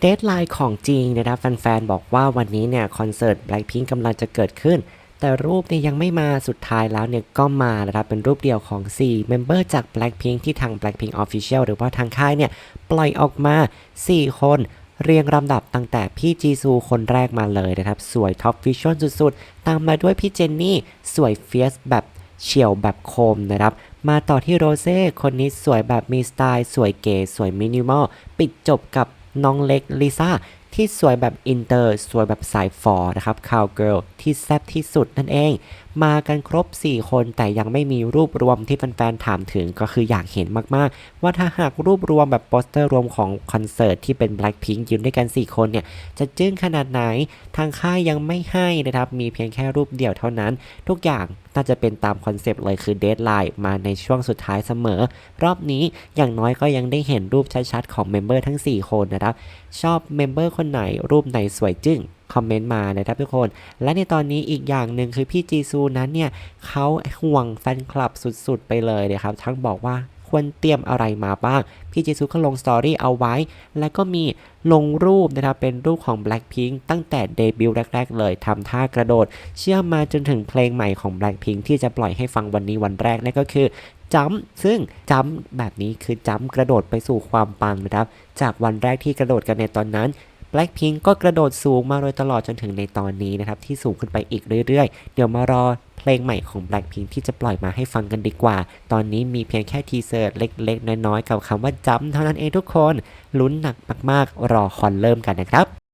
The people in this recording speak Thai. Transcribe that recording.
เดทไลน์ของจริงนะครับแฟนๆ บอกว่าวันนี้เนี่ยคอนเสิร์ต Blackpink กำลังจะเกิดขึ้น แต่รูปเนี่ยยังไม่มาสุดท้ายแล้วเนี่ยก็มานะครับเป็นรูปเดียวของ 4 เมมเบอร์จาก Blackpink ที่ทาง Blackpink Official หรือว่าทางค่ายเนี่ยปล่อยออกมา 4 คน เรียงลำดับตั้งแต่พี่จีซูคนแรกมาเลยนะครับ สวยท็อปฟิชชวลสุดๆ ตามมาด้วยพี่เจนนี่ สวยเฟียสแบบเฉียวแบบคมนะครับ มาต่อที่โรเซ่คนนี้สวยแบบมีสไตล์ สวยเก๋สวยมินิมอล ปิดจบกับ น้องเล็กลิซ่าที่สวยแบบอินเตอร์ สวยแบบสายฟอนะครับคาวเกิลที่แซ่บที่สุดนั่นเอง มากันครบ 4 คนแต่ยังไม่มีรูปรวมที่แฟนๆถามถึงก็คืออยากเห็นมากๆ ว่าถ้าหากรูปรวมแบบโปสเตอร์รวมของคอนเสิร์ตที่เป็น Blackpink ยืนด้วยกัน 4 คนเนี่ย จะจึ้งขนาดไหน ทางค่ายยังไม่ให้นะครับ มีเพียงแค่รูปเดียวเท่านั้น ทุกอย่าง น่าจะเป็นตามคอนเซปต์เลยคือเดทไลน์มาในช่วงสุดท้ายเสมอ รอบนี้อย่างน้อยก็ยังได้เห็นรูปชัดๆของเมมเบอร์ทั้ง 4 คนนะครับ ชอบเมมเบอร์คนไหนรูปไหนสวยจึ้งคอมเมนต์มานะครับทุกคน และในตอนนี้อีกอย่างหนึ่งคือพี่จีซูนั้นเนี่ยเขาห่วงแฟนคลับสุดๆไปเลยนะครับ ทั้งบอกว่า ควรเตรียมอะไรมาบ้าง พี่จีซูก็ลงสตอรี่เอาไว้ แล้วก็มีลงรูปนะครับ เป็นรูปของ Blackpink ตั้งแต่เดบิวต์แรก ๆ เลยทำท่ากระโดด เชื่อมมาจนถึงเพลงใหม่ของ Blackpink ที่จะปล่อยให้ฟังวันนี้วันแรกนั่นก็คือจัมซึ่งจัมแบบนี้คือจัมกระโดดไปสู่ความปังนะครับ จากวันแรกที่กระโดดกันในตอนนั้น Blackpink ก็กระโดดสูงมาโดยตลอดจนถึงในตอนนี้นะครับ ที่สูงขึ้นไปอีกเรื่อยๆ เดี๋ยวมารอเพลงใหม่ของ Blackpink ที่จะปล่อยมาให้ฟังกันดีกว่า ตอนนี้มีเพียงแค่ทีเซอร์เล็กๆ น้อยๆ กับคำว่าจำเท่านั้นเองทุกคน ลุ้นหนักมากๆ รอคอนเริ่มกันนะครับ